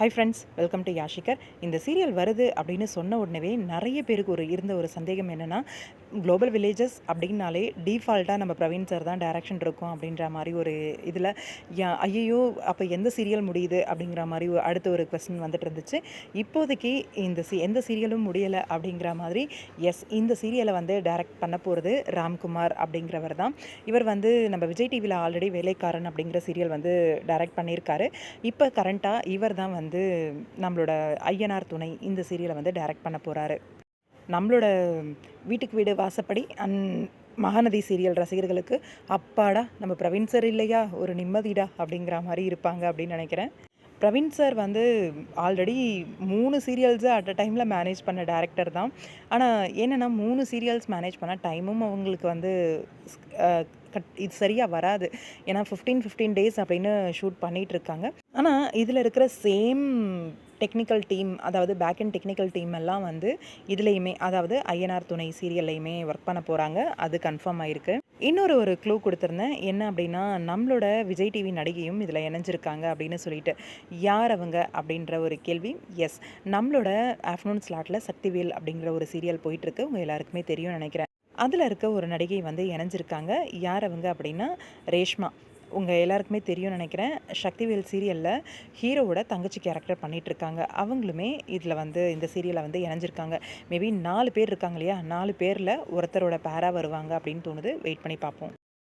High friends welcome to யாஷிகர் இந்த serial வருது அப்படின்னு சொன்ன உடனே நிறைய பேருக்கு ஒரு இருந்த ஒரு சந்தேகம் என்னென்னா குளோபல் வில்லேஜஸ் அப்படின்னாலே டீஃபால்ட்டாக நம்ம பிரவீன் சார் தான் டைரக்ஷன் இருக்கும் அப்படின்ற மாதிரி ஒரு இதில் ஐயோ அப்போ எந்த சீரியல் முடியுது அப்படிங்கிற மாதிரி ஒரு- அடுத்த ஒரு கொஸ்டின் வந்துட்டு இருந்துச்சு. இப்போதைக்கு இந்த சி எந்த சீரியலும் முடியலை அப்படிங்கிற மாதிரி எஸ் இந்த சீரியலை வந்து டைரக்ட் பண்ண போகிறது ராம்குமார் அப்படிங்கிறவர் தான். இவர் வந்து நம்ம விஜய் டிவியில் ஆல்ரெடி வேலைக்காரன் அப்படிங்கிற சீரியல் வந்து டைரக்ட் பண்ணியிருக்காரு. இப்போ கரண்ட்டாக இவர் தான் வந்து வந்து நம்மளோட ஐயனார் துணை இந்த சீரியலை வந்து டைரக்ட் பண்ண போகிறாரு நம்மளோட வீட்டுக்கு வீடு வாசப்படி அந் மகாநதி சீரியல் ரசிகர்களுக்கு அப்பாடா நம்ம பிரவீன் சார் இல்லையா? ஒரு நிம்மதிடா? அப்படிங்கிற மாதிரி இருப்பாங்க அப்படின்னு நினைக்கிறேன். பிரவீன் சார் வந்து ஆல்ரெடி மூணு சீரியல்ஸை அட் அ டைமில் மேனேஜ் பண்ண டேரக்டர் தான். ஆனால் என்னென்னா மூணு சீரியல்ஸ் மேனேஜ் பண்ண டைமும் அவங்களுக்கு வந்து கட் இது சரியாக வராது. ஏன்னா ஃபிஃப்டீன் ஃபிஃப்டீன் டேஸ் அப்படின்னு ஷூட் பண்ணிகிட்ருக்காங்க ஆனால் இதில் இருக்கிற சேம் டெக்னிக்கல் டீம் அதாவது பேக் அண்ட் டெக்னிக்கல் டீம் எல்லாம் வந்து இதுலேயுமே அதாவது ஐஎன்ஆர் துணை சீரியல்லையுமே ஒர்க் பண்ண போகிறாங்க அது கன்ஃபார்ம் ஆயிருக்கு. இன்னொரு ஒரு க்ளூ கொடுத்துருந்தேன். என்ன அப்படின்னா நம்மளோட விஜய் டிவி நடிகையும் இதில் இணைஞ்சிருக்காங்க அப்படின்னு சொல்லிட்டு. யார் அவங்க அப்படின்ற ஒரு கேள்வி. எஸ் நம்மளோட ஆஃப்டர்நூன் ஸ்லாட்டில் சக்திவேல் அப்படிங்கிற ஒரு சீரியல் போயிட்டுருக்கு. உங்கள் எல்லாருக்குமே தெரியும் நினைக்கிறேன். அதில் இருக்க ஒரு நடிகை வந்து இணைஞ்சிருக்காங்க. யார் அவங்க அப்படின்னா ரேஷ்மா. உங்கள் எல்லாருக்குமே தெரியும் நினைக்கிறேன். சக்திவேல் சீரியலில் ஹீரோவோட தங்கச்சி கேரக்டர் பண்ணிகிட்ருக்காங்க இருக்காங்க அவங்களுமே இதில் வந்து இந்த சீரியலை வந்து இணைஞ்சிருக்காங்க. மேபி நாலு பேர் இருக்காங்க இல்லையா? நாலு பேரில் ஒருத்தரோட பேராக வருவாங்க அப்படின்னு தோணுது. வெயிட் பண்ணி பார்ப்போம்.